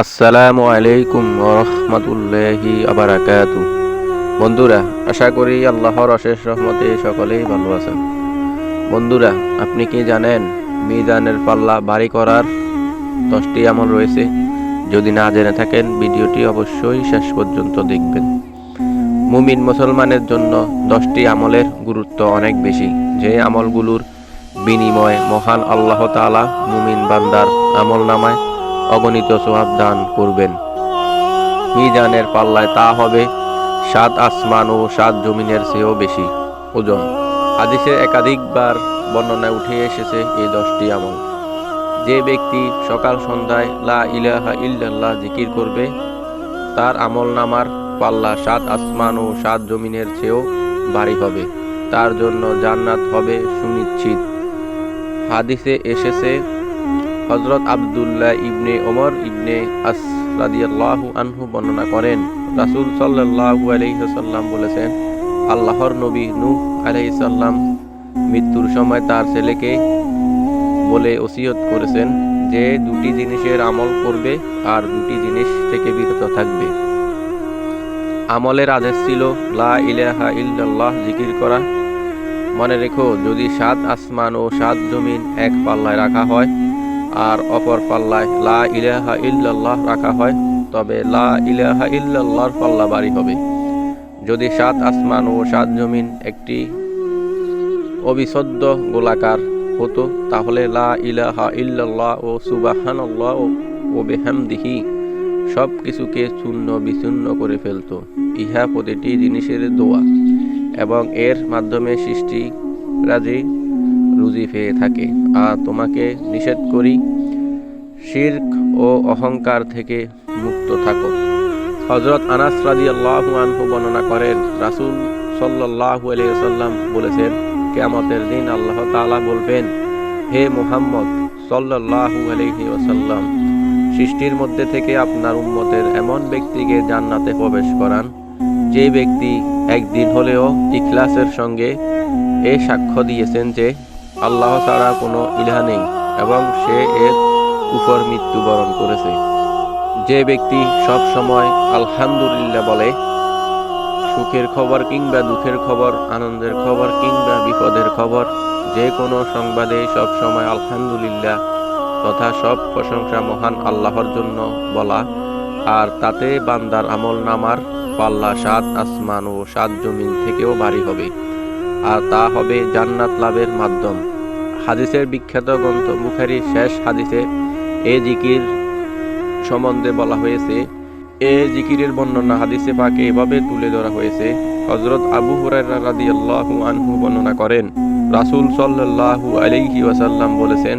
আসসালামু আলাইকুম রহমতুল্লাহি আবারাকাতু বন্ধুরা, আশা করি আল্লাহর অশেষ রহমতে সকলেই ভালো আছেন। বন্ধুরা, আপনি কি জানেন মিজানের পাল্লা বাড়ি করার দশটি আমল রয়েছে? যদি না জেনে থাকেন, ভিডিওটি অবশ্যই শেষ পর্যন্ত দেখবেন। মুমিন মুসলমানের জন্য দশটি আমলের গুরুত্ব অনেক বেশি। যে আমলগুলোর বিনিময়ে মহান আল্লাহ তালা মুমিন বান্দার আমল নামায় অগণিত সোয়াব দান করবেন। মিজানের পাল্লায় তা হবে, সাত আসমান ও সাত জমিনের চেয়েও বেশি ওজন। হাদিসে একাধিকবার বর্ণনায় উঠে এসেছে এই দশটি আমল। যে ব্যক্তি সকাল সন্ধ্যায় লা ইলাহা ইল্লাল্লাহ জিকির করবে, তার আমল নামার পাল্লা সাত আসমান ও সাত জমিনের চেয়েও ভারী হবে। তার জন্য জান্নাত হবে সুনিশ্চিত। হাদিসে এসেছে হজরত আবদুল্লাহ ইবনে ওমর ইবনে আস আনহু বর্ণনা করেন। রাসূল সাল্লাল্লাহু আলাইহি সাল্লাম বলেছেন, আল্লাহর নবী নূহ আলাইহিস সালাম মৃত্যুর সময় তার ছেলেকে বলে ওসিয়ত করেছেন যে দুটি জিনিসের আমল করবে আর দুটি জিনিস থেকে বিরত থাকবে। আমলের আদেশ ছিল, লা ইলাহা ইল্লাল্লাহ জিকির করা। মনে রেখো, যদি সাত আসমান ও সাত জমিন এক পাল্লায় রাখা হয় আর অপর পাল্লায় লা ইলাহা ইল্লাল্লাহ রাখা হয়, তবে লা ইলাহা ইল্লাল্লাহর পাল্লা বাড়ি হবে। যদি সাত আসমান ও সাত জমিন একটি অবিশুদ্ধ গোলাকার হতো, তাহলে লা ইলাহা ইল্লাল্লাহ ও সুবাহানাল্লাহ ও বেহামদিহি সব কিছুকে চূর্ণ বিচূর্ণ করে ফেলতো। ইহা প্রতিটি জিনিসের দোয়া এবং এর মাধ্যমে সৃষ্টি রাজি রুজি পেয়ে থাকে। আর তোমাকে নিষেধ করি, শির্ক ও অহংকার থেকে মুক্ত থাকো। হজরত আনাস রাজি আল্লাহ আনহু বর্ণনা করেন, রাসুল সাল্লাহু আলিয়াল্লাম বলেছেন, কেয়ামতের দিন আল্লাহ তাআলা বলবেন, হে মুহাম্মদ সাল্লাহু আলহি ওসাল্লাম সৃষ্টির মধ্যে থেকে আপনার উম্মতের এমন ব্যক্তিকে জান্নাতে প্রবেশ করান, যে ব্যক্তি একদিন হলেও ইখলাসের সঙ্গে এ সাক্ষ্য দিয়েছেন যে আল্লাহ ছাড়া কোনো ইলাহ নেই এবং সে এর উপর মৃত্যুবরণ করেছে। যে ব্যক্তি সব সময় আলহামদুলিল্লাহ বলে, সুখের খবর কিংবা দুঃখের খবর, আনন্দের খবর কিংবা বিপদের খবর, যে কোনো সংবাদে সব সময় আলহামদুলিল্লাহ তথা সব প্রশংসা মহান আল্লাহর জন্য বলা, আর তাতে বান্দার আমল নামার পাল্লা সাত আসমান ও সাত জমিন থেকেও ভারী হবে, আর তা হবে জান্নাত লাভের মাধ্যম। হাদিসের বিখ্যাত গ্রন্থ মুখারি শেষ হাদিসে এ জিকির সম্বন্ধে বলা হয়েছে। এ জিকিরের বর্ণনা হাদিসে পাকে এভাবে তুলে ধরা হয়েছে। হজরত আবু রাদিয়াল্লাহু আনহু বর্ণনা করেন, রাসূল সাল্লাল্লাহু আলাইহি ওয়াসাল্লাম বলেছেন,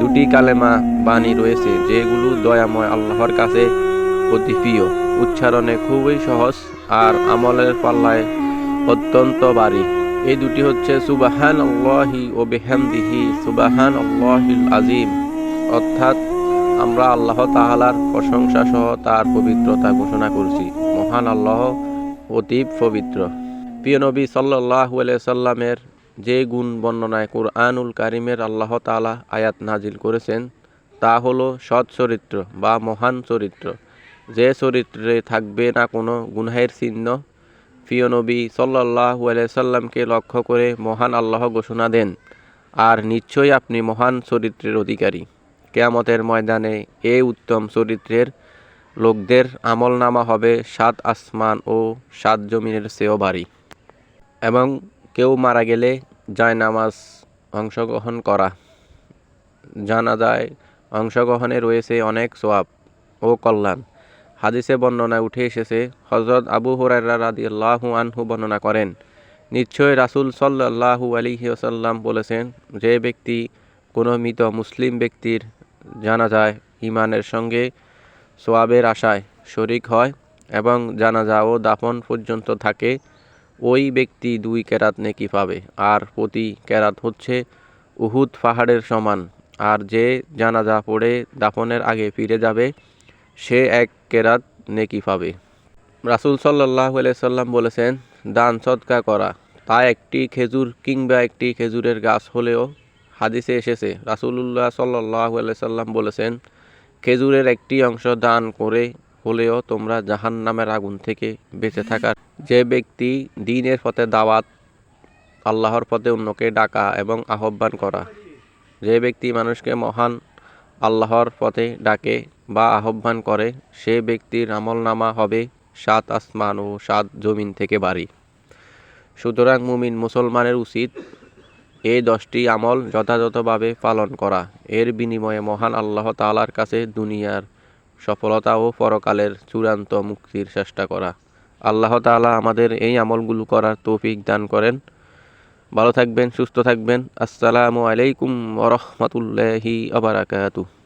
দুটি কালেমা বাণী রয়েছে যেগুলো দয়াময় আল্লাহর কাছে অতি প্রিয়। উচ্চারণে খুবই সহজ আর আমলের পাল্লায় অত্যন্ত বাড়ি। এই দুটি হচ্ছে সুবাহান আল্লাহি ও বেহামদিহি সুবাহান আল্লাহিল আজিম অর্থাৎ আমরা আল্লাহ তাহালার প্রশংসা সহ তার পবিত্রতা ঘোষণা করছি। মহান আল্লাহ অতি পবিত্র। প্রিয় নবী সাল্লাহ সাল্লামের যে গুণ বর্ণনায় কোরআনুল কারিমের আল্লাহ তালা আয়াত নাজিল করেছেন, তা হলো সৎ চরিত্র বা মহান চরিত্র। যে চরিত্রে থাকবে না কোনো গুনহের চিহ্ন প্রিয় নবী সাল্লাহ সাল্লামকে লক্ষ্য করে মহান আল্লাহ ঘোষণা দেন, আর নিশ্চয়ই আপনি মহান চরিত্রের অধিকারী। কেয়ামতের ময়দানে এই উত্তম চরিত্রের লোকদের আমল নামা হবে সাত আসমান ও সাত জমিনের চেয়েও বাড়ি এবং কেউ মারা গেলে যায় নামাজ অংশগ্রহণ করা। জানা যায় অংশগ্রহণে রয়েছে অনেক সোয়াব ও কল্যাণ। হাদিসে বর্ণনায় উঠে এসেছে হজরত আবু হুরাইরা রাদি আল্লাহু আনহু বর্ণনা করেন নিশ্চয় রাসুল সাল্লাহু আলিহি ওসাল্লাম বলেছেন, যে ব্যক্তি কোনো মৃত মুসলিম ব্যক্তির জানা যায় ইমানের সঙ্গে সোয়াবের আশায় শরিক হয় এবং জানাজা ও দাফন পর্যন্ত থাকে, ওই ব্যক্তি দুই কেরাত নেকি পাবে। আর প্রতি কেরাত হচ্ছে উহুদ পাহাড়ের সমান। আর যে জানাজা পড়ে দাফনের আগে ফিরে যাবে সে এক কেরাত নেকি পাবে। রাসুল সাল্লাহ সাল্লাম বলেছেন, দান সৎকা করা। তা একটি খেজুর কিংবা একটি খেজুরের গাছ হলেও হাদিসে এসেছে। রাসুলুল্লাহ সাল্লাহ সাল্লাম বলেছেন, খেজুরের একটি অংশ দান করে হলেও তোমরা জাহান নামের আগুন থেকে বেঁচে থাকার যে ব্যক্তি দিনের পথে দাওয়াত, আল্লাহর পথে অন্যকে ডাকা এবং আহ্বান করা, যে ব্যক্তি মানুষকে মহান আল্লাহর পথে ডাকে বা আহ্বান করে, সে ব্যক্তির আমল নামা হবে সাত আসমান ও সাত জমিন থেকে বাড়ি। সুতরাং মুমিন মুসলমানের উচিত এই দশটি আমল যথাযথভাবে পালন করা। এর বিনিময়ে মহান আল্লাহ তাআলার কাছে দুনিয়ার সফলতা ও পরকালের চূড়ান্ত মুক্তির চেষ্টা করা। আল্লাহ তাআলা আমাদের এই আমলগুলো করার তৌফিক দান করেন। ভালো থাকবেন, সুস্থ থাকবেন। আসসালামু আলাইকুম ওরহমতুল্লাহি আবারাকাতুহ